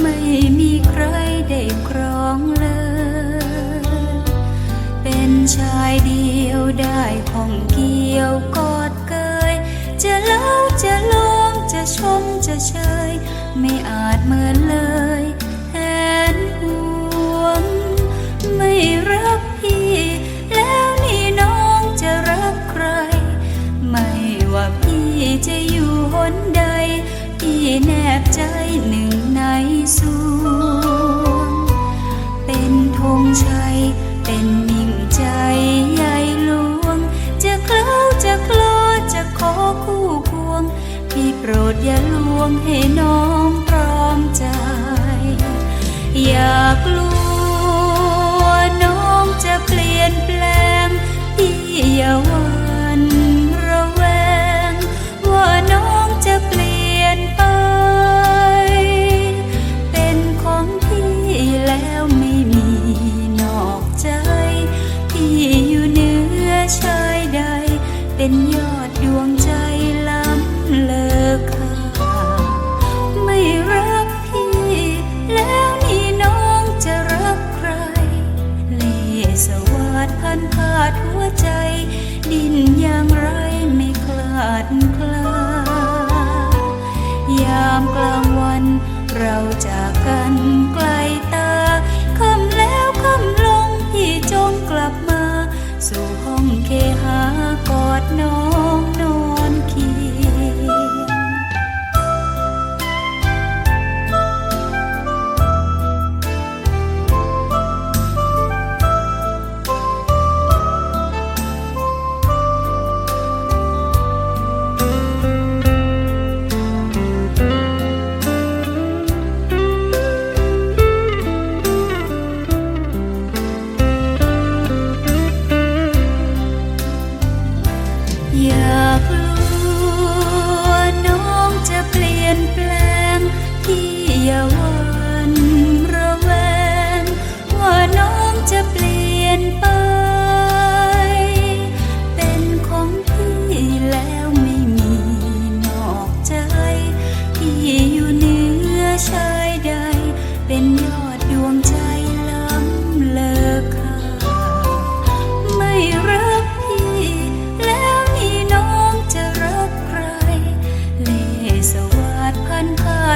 ไม่มีใครได้ครองเลย เป็นชายเดียวได้ของเกี่ยวกอดเกย จะเล่าจะลมจะชมจะเชย ไม่อาจเหมือนเลยแทนห่วง ไม่รักพี่แล้วนี่น้องจะรักใคร ไม่ว่าพี่จะอยู่หนใดพี่แน ใจหนึ่งในสวงเป็นธงชัย เป็นมิ่งใจใหญ่หลวง จะเคล้าจะคลอจะขอคู่ควง พี่โปรดอย่าลวงให้น้องพรอมใจ อย่ากลัว เราจากกัน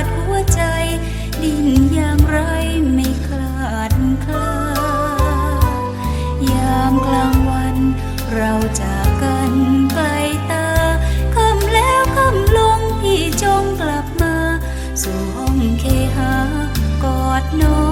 ดหัวใจ ดิ้นอย่างไรไม่คลาดคลายามกลางวันเราจากกันไกลตาคำแล้วคำลงพี่จงกลับมา สู่ห้องเคหากอดนอน